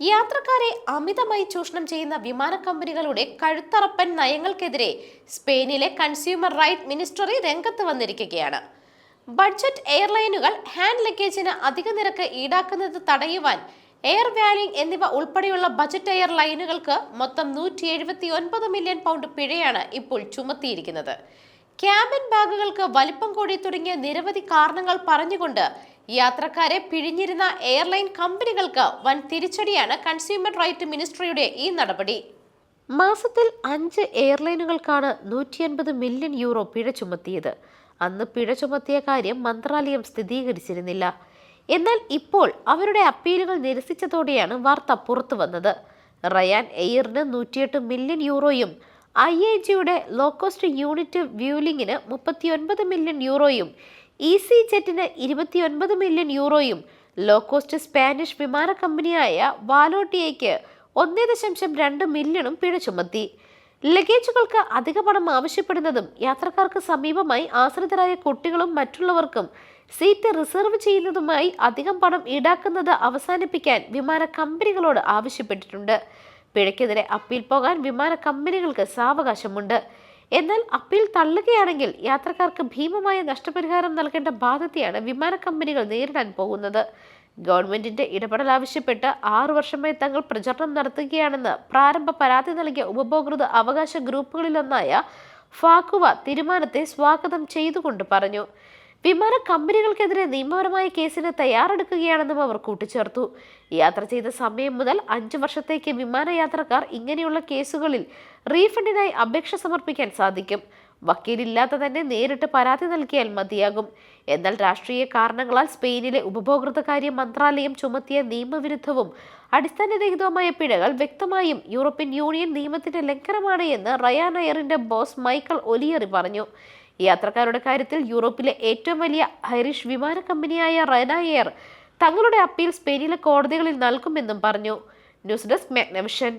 യാത്രക്കാരെ അമിതമായി ചൂഷണം ചെയ്യുന്ന വിമാന കമ്പനികളുടെ കഴുത്തറപ്പൻ നയങ്ങൾക്കെതിരെ സ്പെയിനിലെ കൺസ്യൂമർ റൈറ്റ് മിനിസ്റ്ററി രംഗത്ത് വന്നിരിക്കുകയാണ്. ബഡ്ജറ്റ് എയർലൈനുകൾ ഹാൻഡ് ലഗേജിന് അധിക നിരക്ക് ഈടാക്കുന്നത് തടയുവാൻ എയർ വാലിംഗ് എന്നിവ ഉൾപ്പെടെയുള്ള ബജറ്റ് എയർലൈനുകൾക്ക് മൊത്തം നൂറ്റി എഴുപത്തി ഒൻപത് മില്യൺ പൗണ്ട് പിഴയാണ് ഇപ്പോൾ ചുമത്തിയിരിക്കുന്നത്. ക്യാബിൻ ബാഗുകൾക്ക് വലിപ്പം കൂടി തുടങ്ങിയ നിരവധി കാരണങ്ങൾ പറഞ്ഞുകൊണ്ട് യാത്രക്കാരെ പിഴിഞ്ഞിരുന്ന എയർലൈൻ കമ്പനികൾക്ക് വൻ തിരിച്ചടിയാണ് കൺസ്യൂമർ റൈറ്റ് മിനിസ്ട്രിയുടെ ഈ നടപടി. മാസത്തിൽ അഞ്ച് എയർലൈനുകൾക്കാണ് നൂറ്റി അൻപത് മില്യൺ യൂറോ പിഴ ചുമത്തിയത്. അന്ന് പിഴ ചുമത്തിയ കാര്യം മന്ത്രാലയം സ്ഥിരീകരിച്ചിരുന്നില്ല. എന്നാൽ ഇപ്പോൾ അവരുടെ അപ്പീലുകൾ നിരസിച്ചതോടെയാണ് വാർത്ത പുറത്തു വന്നത് റയാൻ എയറിന് നൂറ്റിയെട്ട് മില്യൺ യൂറോയും ഐ എ ജിയുടെ ലോകോസ്റ്റ് യൂണിറ്റ് വ്യൂലിങ്ങിന് മുപ്പത്തിയൊൻപത് മില്യൺ യൂറോയും ഇ സി ജെറ്റിന് ഇരുപത്തിയൊൻപത് മില്യൺ യൂറോയും ലോ കോസ്റ്റ് സ്പാനിഷ് വിമാന കമ്പനിയായ വാലോട്ടിയയ്ക്ക് ഒന്നേ ദശാംശം രണ്ട് മില്യണും പിഴ ചുമത്തി ലഗേജുകൾക്ക് അധിക പണം ആവശ്യപ്പെടുന്നതും യാത്രക്കാർക്ക് സമീപമായി ആശ്രിതരായ കുട്ടികളും മറ്റുള്ളവർക്കും സീറ്റ് റിസർവ് ചെയ്യുന്നതുമായി അധികം പണം ഈടാക്കുന്നത് അവസാനിപ്പിക്കാൻ വിമാന കമ്പനികളോട് ആവശ്യപ്പെട്ടിട്ടുണ്ട്. പിഴയ്ക്കെതിരെ അപ്പീൽ പോകാൻ വിമാന കമ്പനികൾക്ക് സാവകാശമുണ്ട്. എന്നാൽ അപ്പീൽ തള്ളുകയാണെങ്കിൽ യാത്രക്കാർക്ക് ഭീമമായ നഷ്ടപരിഹാരം നൽകേണ്ട ബാധ്യതയാണ് വിമാന കമ്പനികൾ നേരിടാൻ പോകുന്നത്. ഗവൺമെന്റിന്റെ ഇടപെടൽ ആവശ്യപ്പെട്ട് ആറു വർഷമായി തങ്ങൾ പ്രചരണം നടത്തുകയാണെന്ന് പ്രാരംഭ പരാതി നൽകിയ ഉപഭോക്തൃ അവകാശ ഗ്രൂപ്പുകളിലൊന്നായ ഫാക്കുവ തീരുമാനത്തെ സ്വാഗതം ചെയ്തുകൊണ്ട് പറഞ്ഞു. വിമാന കമ്പനികൾക്കെതിരെ നിയമപരമായ കേസിന് തയ്യാറെടുക്കുകയാണെന്നും അവർ കൂട്ടിച്ചേർത്തു. യാത്ര ചെയ്ത സമയം മുതൽ അഞ്ചു വർഷത്തേക്ക് വിമാനയാത്രക്കാർ ഇങ്ങനെയുള്ള കേസുകളിൽ റീഫണ്ടിനായി അപേക്ഷ സമർപ്പിക്കാൻ സാധിക്കും. വക്കീലില്ലാത്ത തന്നെ നേരിട്ട് പരാതി നൽകിയാൽ മതിയാകും. എന്നാൽ രാഷ്ട്രീയ കാരണങ്ങളാൽ സ്പെയിനിലെ ഉപഭോക്തൃകാര്യ മന്ത്രാലയം ചുമത്തിയ നിയമവിരുദ്ധവും അടിസ്ഥാനരഹിതവുമായ പിഴകൾ വ്യക്തമായും യൂറോപ്യൻ യൂണിയൻ നിയമത്തിന്റെ ലംഘനമാണ് എന്ന് റയാൻ ബോസ് മൈക്കൽ ഒലിയറി പറഞ്ഞു. യാത്രക്കാരുടെ കാര്യത്തിൽ യൂറോപ്പിലെ ഏറ്റവും വലിയ ഐറിഷ് വിമാന കമ്പനിയായ റയന എയർ തങ്ങളുടെ അപ്പീൽ സ്പെയിനിലെ കോടതികളിൽ നൽകുമെന്നും പറഞ്ഞു. News desk Magnavision.